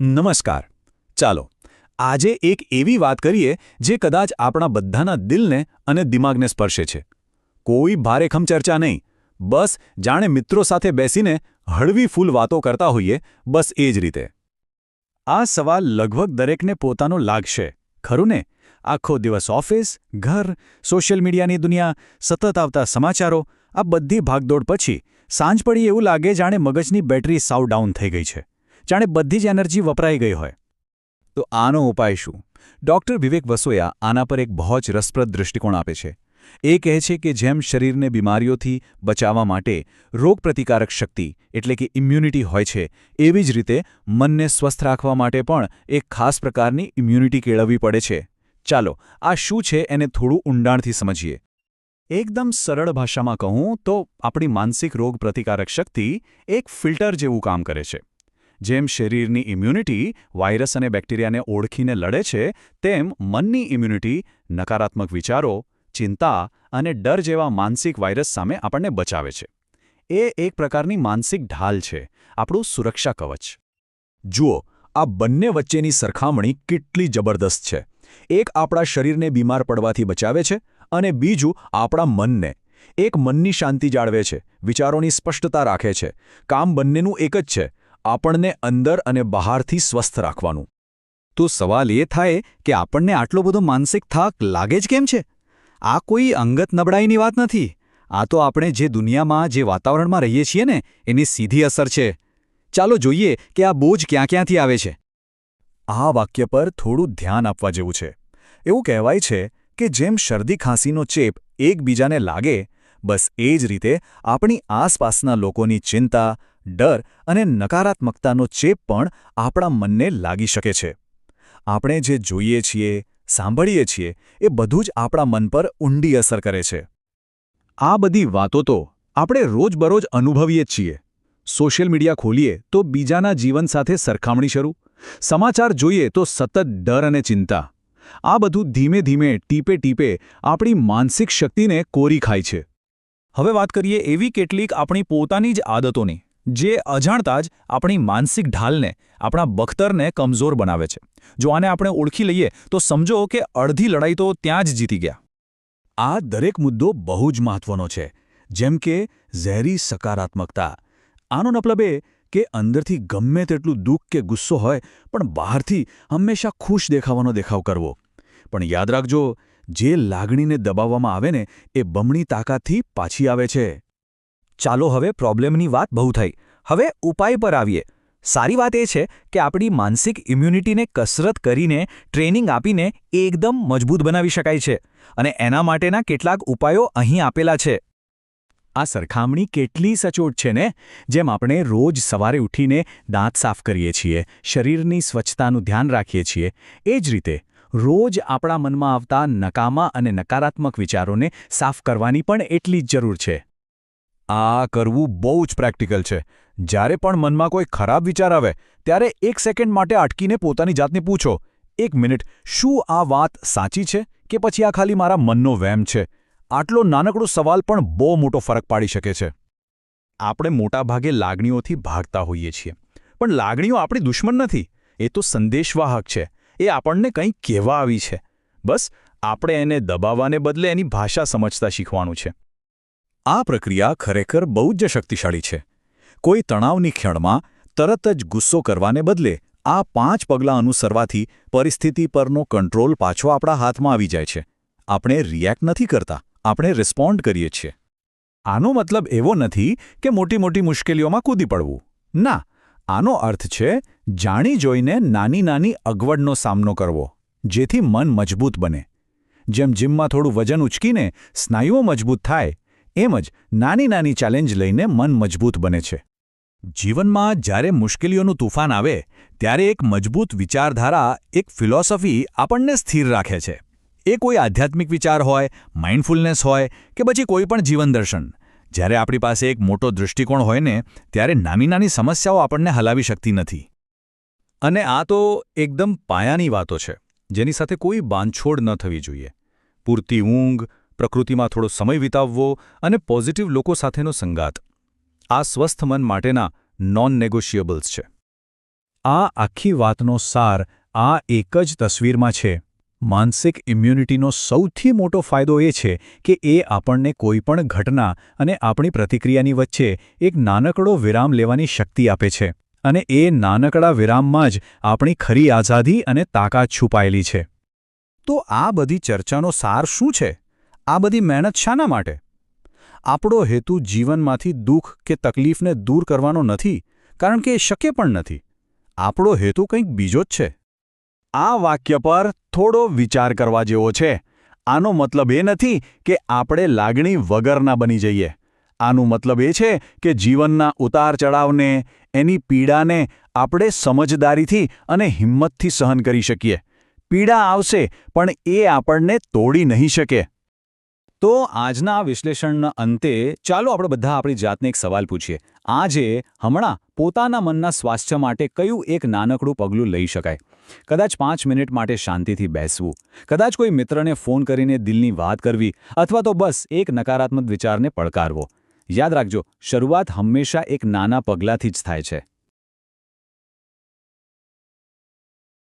નમસ્કાર. ચાલો, આજે એક એવી વાત કરીએ જે કદાચ આપણા બધાના દિલને અને દિમાગને સ્પર્શે છે. કોઈ ભારેખમ ચર્ચા નહીં. બસ, જાણે મિત્રો સાથે બેસીને હળવી ફૂલ વાતો કરતા હોઈએ, બસ એ જ રીતે. આ સવાલ લગભગ દરેકને પોતાનો લાગશે, ખરું ને? આખો દિવસ ઓફિસ, ઘર, સોશિયલ મીડિયાની દુનિયા, સતત આવતા સમાચારો, આ બધી ભાગદોડ પછી સાંજ પડી એવું લાગે જાણે મગજની બેટરી સાવ ડાઉન થઈ ગઈ છે. જાણે બધી જ એનર્જી વપરાઈ ગઈ હોય. તો આનો ઉપાય શું? ડૉક્ટર વિવેક વસોયા આના પર એક બહુ જ રસપ્રદ દૃષ્ટિકોણ આપે છે. એ કહે છે કે જેમ શરીરને બીમારીઓથી બચાવવા માટે રોગપ્રતિકારક શક્તિ એટલે કે ઇમ્યુનિટી હોય છે, એવી જ રીતે મનને સ્વસ્થ રાખવા માટે પણ એક ખાસ પ્રકારની ઇમ્યુનિટી કેળવવી પડે છે. ચાલો, આ શું છે એને થોડું ઊંડાણથી સમજીએ. એકદમ સરળ ભાષામાં કહું તો આપણી માનસિક રોગ પ્રતિકારક શક્તિ એક ફિલ્ટર જેવું કામ કરે છે. જેમ શરીરની ઇમ્યુનિટી વાયરસ અને બેક્ટેરિયાને ઓળખીને લડે છે, તેમ મનની ઇમ્યુનિટી નકારાત્મક વિચારો, ચિંતા અને ડર જેવા માનસિક વાયરસ સામે આપણને બચાવે છે. એ એક પ્રકારની માનસિક ઢાલ છે, આપણું સુરક્ષા કવચ. જુઓ, આ બંને વચ્ચેની સરખામણી કેટલી જબરદસ્ત છે. એક આપણા શરીરને બીમાર પડવાથી બચાવે છે અને બીજું આપણા મનને. એક મનની શાંતિ જાળવે છે, વિચારોની સ્પષ્ટતા રાખે છે. કામ બંનેનું એક જ છે આપણને અંદર અને બહારથી સ્વસ્થ રાખવાનું. તો સવાલ એ થાય કે આપણને આટલો બધો માનસિક થાક લાગે જ કેમ છે? આ કોઈ અંગત નબળાઈની વાત નથી. આ તો આપણે જે દુનિયામાં, જે વાતાવરણમાં રહીએ છીએ ને, એની સીધી અસર છે. ચાલો જોઈએ કે આ બોજ ક્યાં ક્યાંથી આવે છે. આ વાક્ય પર થોડું ધ્યાન આપવા જેવું છે. એવું કહેવાય છે કે જેમ શરદી ખાંસીનો ચેપ એકબીજાને લાગે, બસ એ જ રીતે આપણી આસપાસના લોકોની ચિંતા ડર અને નકારાત્મકતાનો ચેપ પણ આપણા મનને લાગી શકે છે. આપણે જે જોઈએ છીએ, સાંભળીએ છીએ, એ બધું જ આપણા મન પર ઊંડી અસર કરે છે. આ બધી વાતો તો આપણે રોજબરોજ અનુભવીએ જ છીએ. સોશિયલ મીડિયા ખોલીએ તો બીજાના જીવન સાથે સરખામણી શરૂ. સમાચાર જોઈએ તો સતત ડર અને ચિંતા. આ બધું ધીમે ધીમે, ટીપે ટીપે આપણી માનસિક શક્તિને કોરી ખાય છે. હવે વાત કરીએ એવી કેટલીક આપણી પોતાની જ આદતોની. જે અજાણતા જ આપણી માનસિક ઢાલને, આપણા બખ્તરને કમજોર બનાવે છે. જો આને આપણે ઓળખી લઈએ, તો સમજો કે અડધી લડાઈ તો ત્યાં જ જીતી ગયા. આ દરેક મુદ્દો બહુ જ મહત્વનો છે. જેમ કે, ઝેરી સકારાત્મકતા. આનો મતલબ એ કે અંદરથી ગમે તેટલું દુઃખ કે ગુસ્સો હોય, પણ બહારથી હંમેશા ખુશ દેખાવાનો દેખાવ કરવો. પણ યાદ રાખજો, જે લાગણીને દબાવવામાં આવે ને, એ બમણી તાકાતથી પાછી આવે છે. ચાલો હવે પ્રોબ્લેમની વાત બહુ થઈ. હવે ઉપાય પર આવીએ. સારી વાત એ છે કે આપણી માનસિક ઇમ્યુનિટીને કસરત કરીને ટ્રેનિંગ આપીને એકદમ મજબૂત બનાવી શકાય છે અને એના માટેના કેટલાક ઉપાયો અહીં આપેલા છે. આ સરખામણી કેટલી સચોટ છે ને? જેમ આપણે રોજ સવારે ઉઠીને દાંત સાફ કરીએ છીએ, શરીરની સ્વચ્છતાનું ધ્યાન રાખીએ છીએ. એ જ રીતે, રોજ આપણા મનમાં આવતા નકામા અને નકારાત્મક વિચારોને સાફ કરવાની પણ એટલી જ જરૂર છે. આ કરવું બહુ જ પ્રેક્ટિકલ છે. જ્યારે પણ મનમાં કોઈ ખરાબ વિચાર આવે, ત્યારે એક સેકન્ડ માટે અટકીને પોતાની જાતને પૂછો, એક મિનિટ, શું આ વાત સાચી છે કે પછી આ ખાલી મારા મનનો વહેમ છે? આટલો નાનકડો સવાલ પણ બહુ મોટો ફરક પાડી શકે છે. આપણે મોટાભાગે લાગણીઓથી ભાગતા હોઈએ છીએ. પણ લાગણીઓ આપણી દુશ્મન નથી. એ તો સંદેશવાહક છે. એ આપણને કંઈક કહેવા આવી છે. બસ, આપણે એને દબાવવાને બદલે એની ભાષા સમજતા શીખવાનું છે. આ પ્રક્રિયા ખરેખર બહુ જ શક્તિશાળી છે. કોઈ તણાવની ક્ષણમાં તરત જ ગુસ્સો કરવાને બદલે આ પાંચ પગલાં અનુસરવાથી પરિસ્થિતિ પરનો કંટ્રોલ પાછો આપણા હાથમાં આવી જાય છે. આપણે રિએક્ટ નથી કરતા, આપણે રિસ્પોન્ડ કરીએ છીએ. આનો મતલબ એવો નથી કે મોટી મોટી મુશ્કેલીઓમાં કૂદી પડવું. ના, આનો અર્થ છે જાણી જોઈને નાની નાની અગવડનો સામનો કરવો, જેથી મન મજબૂત બને. જેમ જીમમાં થોડું વજન ઉચકીને સ્નાયુઓ મજબૂત થાય એમ જ નાની નાની ચેલેન્જ લઈને મન મજબૂત બને છે. જીવનમાં જ્યારે મુશ્કેલીઓનું તુફાન આવે, ત્યારે એક મજબૂત વિચારધારા, એક ફિલોસોફી આપણને સ્થિર રાખે છે. એ કોઈ આધ્યાત્મિક વિચાર હોય માઇન્ડફુલનેસ હોય કે પછી કોઈ પણ જીવન જ્યારે આપણી પાસે એક મોટો દૃષ્ટિકોણ હોય ને, ત્યારે નાની નાની સમસ્યાઓ આપણને હલાવી શકતી નથી. અને આ તો એકદમ પાયાની વાતો છે, જેની સાથે કોઈ બાંધછોડ ન થવી જોઈએ. પૂરતી ઊંઘ પ્રકૃતિમાં થોડો સમય વિતાવવો અને પોઝિટિવ લોકો સાથેનો સંગાત આ સ્વસ્થ મન માટેના નોન નેગોશિયેબલ્સ છે. આ આખી વાતનો સાર આ એક જ તસવીરમાં છે. માનસિક ઇમ્યુનિટીનો સૌથી મોટો ફાયદો એ છે કે એ આપણને કોઈપણ ઘટના અને આપણી પ્રતિક્રિયાની વચ્ચે એક નાનકડો વિરામ લેવાની શક્તિ આપે છે. અને એ નાનકડા વિરામમાં જ આપણી ખરી આઝાદી અને તાકાત છુપાયેલી છે. તો આ બધી ચર્ચાનો સાર શું છે? આ બધી મહેનત શાના માટે? આપણો હેતુ જીવનમાંથી દુઃખ કે તકલીફને દૂર કરવાનો નથી, કારણ કે એ શક્ય પણ નથી. આપણો હેતુ કંઈક બીજો જ છે. આ વાક્ય પર થોડો વિચાર કરવા જેવો છે. આનો મતલબ એ નથી કે આપણે લાગણી વગરના બની જઈએ. આનું મતલબ એ છે કે જીવનના ઉતાર ચડાવને એની પીડાને આપણે સમજદારીથી અને હિંમતથી સહન કરી શકીએ. પીડા આવશે, પણ એ આપણને તોડી નહીં શકે. તો આજના વિશ્લેષણના અંતે ચાલો આપણે બધા આપણી જાતને એક સવાલ પૂછીએ. આજે હમણાં પોતાના મનના સ્વાસ્થ્ય માટે કયું એક નાનકડું પગલું લઈ શકાય? કદાચ પાંચ મિનિટ માટે શાંતિથી બેસવું, કદાચ કોઈ મિત્રને ફોન કરીને દિલની વાત કરવી, અથવા તો બસ એક નકારાત્મક વિચારને પડકારવો. યાદ રાખજો, શરૂઆત હંમેશા એક નાના પગલાંથી જ થાય છે.